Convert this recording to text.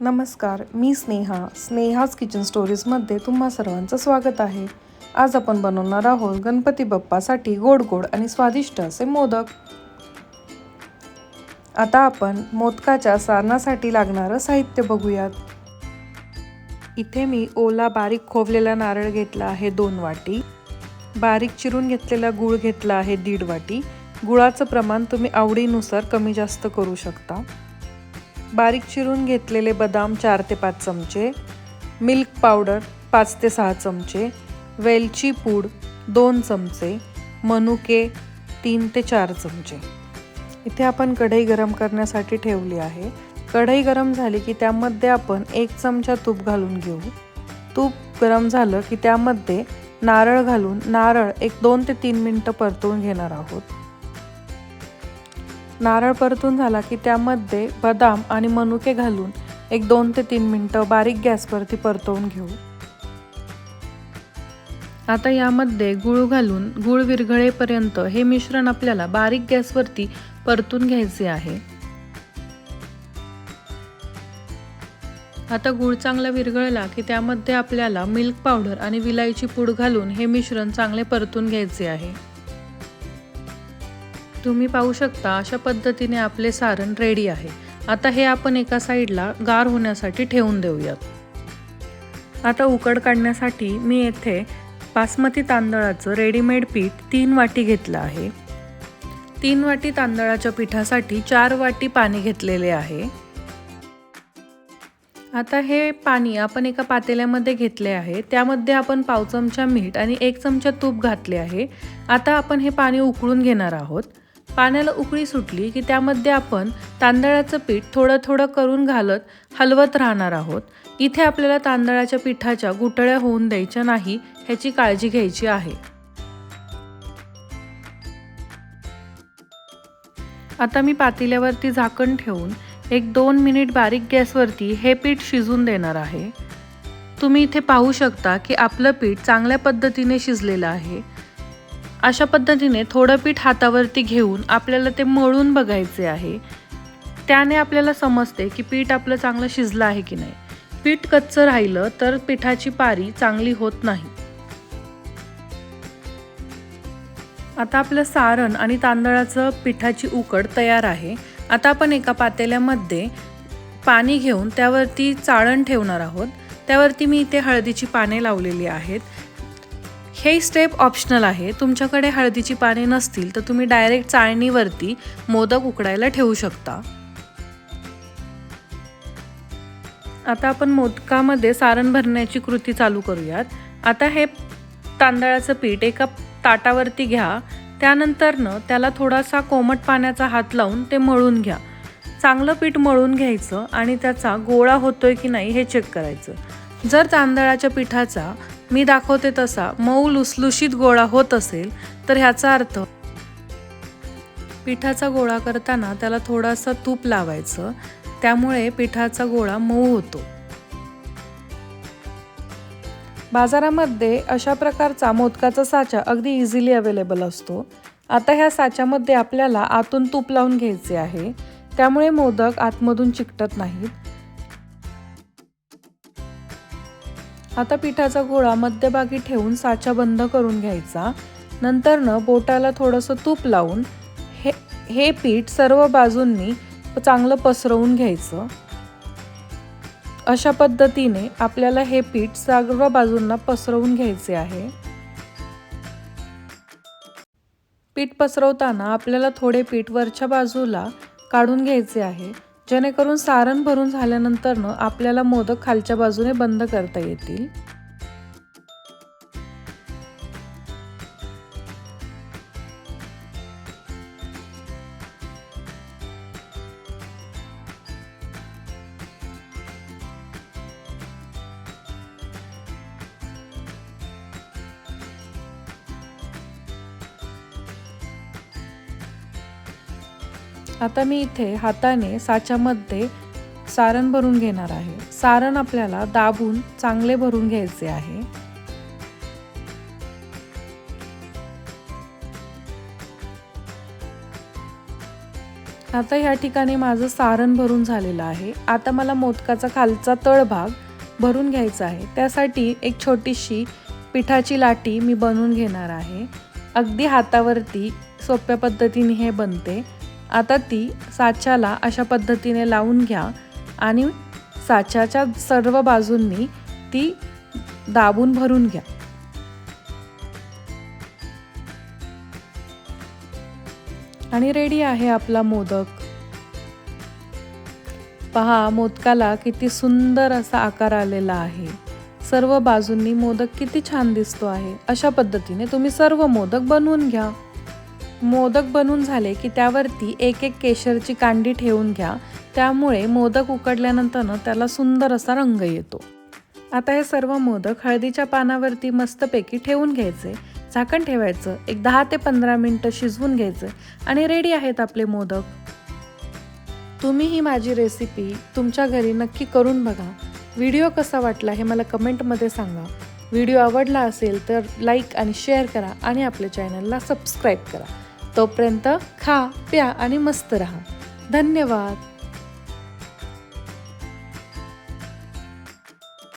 नमस्कार मी स्नेहा. स्नेहाज किचन स्टोरीजमध्ये तुम्हा सर्वांचं स्वागत आहे. आज आपण बनवणार आहोत गणपती बाप्पासाठी गोड गोड आणि स्वादिष्ट असे मोदक. आता आपण मोदकाच्या सारणासाठी लागणारं साहित्य बघूयात. इथे मी ओला बारीक खोवलेला नारळ घेतला आहे दोन वाटी. बारीक चिरून घेतलेला गूळ घेतला आहे दीड वाटी. गुळाचं प्रमाण तुम्ही आवडीनुसार कमी जास्त करू शकता. बारीक चिरून घेतलेले बदाम चार ते पाच चमचे मिल्क पावडर पाच ते सहा चमचे वेलची पूड दोन चमचे मनुके तीन ते चार चमचे. इथे आपण कढई गरम करण्यासाठी ठेवली आहे. कढई गरम झाली की त्यामध्ये आपण एक चमचा तूप घालून घेऊ. तूप गरम झालं की त्यामध्ये नारळ घालून नारळ एक दोन ते तीन मिनटं परतवून घेणार आहोत. नारळ परतून झाला की त्यामध्ये बदाम आणि मनुके घालून एक दोन ते तीन मिनटं बारीक गॅसवरती परतवून घेऊ. आता यामध्ये गुळ घालून गुळ विरघळेपर्यंत हे मिश्रण आपल्याला बारीक गॅसवरती परतून घ्यायचे आहे. आता गुळ चांगला विरघळला की त्यामध्ये आपल्याला मिल्क पावडर आणि विलायची पूड घालून हे मिश्रण चांगले परतून घ्यायचे आहे. तुम्ही पाहू शकता अशा पद्धतीने आपले सारण रेडी आहे. आता हे आपण एका साईडला गार होण्यासाठी ठेवून देऊयात. आता उकड काढण्यासाठी मी येथे बासमती तांदळाचं रेडीमेड पीठ तीन वाटी घेतलं आहे. तीन वाटी तांदळाच्या पिठासाठी चार वाटी पाणी घेतलेले आहे. आता हे पाणी आपण एका पातेल्यामध्ये घेतले आहे. त्यामध्ये आपण पाव चमचा मीठ आणि एक चमचा तूप घातले आहे. आता आपण हे पाणी उकळून घेणार आहोत. पाण्याला उकळी सुटली की त्यामध्ये आपण तांदळाचं पीठ थोडं थोडं करून घालत हलवत राहणार आहोत. इथे आपल्याला तांदळाच्या पिठाच्या गुटळ्या होऊन द्यायच्या नाही ह्याची काळजी घ्यायची आहे. आता मी पातेल्यावरती झाकण ठेवून एक दोन मिनिट बारीक गॅसवरती हे पीठ शिजून देणार आहे. तुम्ही इथे पाहू शकता की आपलं पीठ चांगल्या पद्धतीने शिजलेलं आहे. अशा पद्धतीने थोडं पीठ हातावरती घेऊन आपल्याला ते मळून बघायचे आहे. त्याने आपल्याला समजते की पीठ आपलं चांगलं शिजलं आहे की नाही. पीठ कच्चं राहिलं तर पिठाची पारी चांगली होत नाही. आता आपलं सारण आणि तांदळाचं पिठाची उकड तयार आहे. आता आपण एका पातेल्यामध्ये पाणी घेऊन त्यावरती चाळण ठेवणार आहोत. त्यावरती मी इथे हळदीची पाने लावलेली आहेत. हे स्टेप ऑप्शनल आहे. तुमच्याकडे हळदीची पाने नसतील तर तुम्ही डायरेक्ट चाळणीवरती मोदक उकडायला ठेवू शकता. आता आपण मोदकामध्ये सारण भरण्याची कृती चालू करूयात. आता हे तांदळाचं पीठ एका ताटावरती घ्या. त्यानंतरनं त्याला थोडासा कोमट पाण्याचा हात लावून ते मळून घ्या. चांगलं पीठ मळून घ्यायचं आणि त्याचा गोळा होतोय की नाही हे चेक करायचं. जर तांदळाच्या पिठाचा मी दाखवते तसा. मऊ लुसलुशीत गोळा होत असेल तर ह्याचा अर्थ पिठाचा गोळा करताना त्याला थोडासा तूप लावायचं. त्यामुळे पिठाचा गोळा मऊ होतो. बाजारामध्ये अशा प्रकारचा मोदकाचा साचा अगदी इझिली अवेलेबल असतो. आता ह्या साच्यामध्ये आपल्याला आतून तूप लावून घ्यायचे आहे. त्यामुळे मोदक आतमधून चिकटत नाहीत. आता पिठाचा गोळा मध्यभागी ठेवून साचा बंद करून घ्यायचा. नंतरनं बोटाला थोडंसं तूप लावून हे हे पीठ सर्व बाजूंनी चांगलं पसरवून घ्यायचं. अशा पद्धतीने आपल्याला हे पीठ सर्व बाजूंना पसरवून घ्यायचे आहे. पीठ पसरवताना आपल्याला थोडे पीठ वरच्या बाजूला काढून घ्यायचे आहे. जेणेकरून सारण भरून झाल्यानंतरनं आपल्याला मोदक खालच्या बाजूने बंद करता येतील. आता मी इथे हाताने साच्यामध्ये सारण भरून घेणार आहे. सारण आपल्याला दाबून चांगले भरून घ्यायचे आहे. आता ह्या ठिकाणी माझं सारण भरून झालेलं आहे. आता मला मोदकाचा खालचा तळभाग भरून घ्यायचा आहे. त्यासाठी एक छोटीशी पिठाची लाटी मी बनवून घेणार आहे. अगदी हातावरती सोप्या पद्धतीने हे बनते. आता ती साच्याला अशा पद्धतीने लावून घ्या आणि साच्याच्या सर्व बाजूंनी ती दाबून भरून घ्या. आणि रेडी आहे आपला मोदक. पहा मोदकाला किती सुंदर असा आकार आलेला आहे. सर्व बाजूंनी मोदक किती छान दिसतो आहे. अशा पद्धतीने तुम्ही सर्व मोदक बनवून घ्या. मोदक बनून झाले की त्यावरती एक एक केशरची कांडी ठेवून घ्या. त्यामुळे मोदक उकडल्यानंतर त्याला सुंदर असा रंग येतो. आता हे सर्व मोदक हळदीच्या पानावरती मस्तपैकी ठेवून घ्यायचे. झाकण ठेवायचं. एक दहा ते पंधरा मिनटं शिजवून घ्यायचं आणि रेडी आहेत आपले मोदक. तुम्ही ही माझी रेसिपी तुमच्या घरी नक्की करून बघा. व्हिडिओ कसा वाटला हे मला कमेंटमध्ये सांगा. व्हिडिओ आवडला असेल तर लाईक आणि शेअर करा आणि आपल्या चॅनलला सबस्क्राईब करा. तोपर्यंत खा प्या आणि मस्त रहा. धन्यवाद.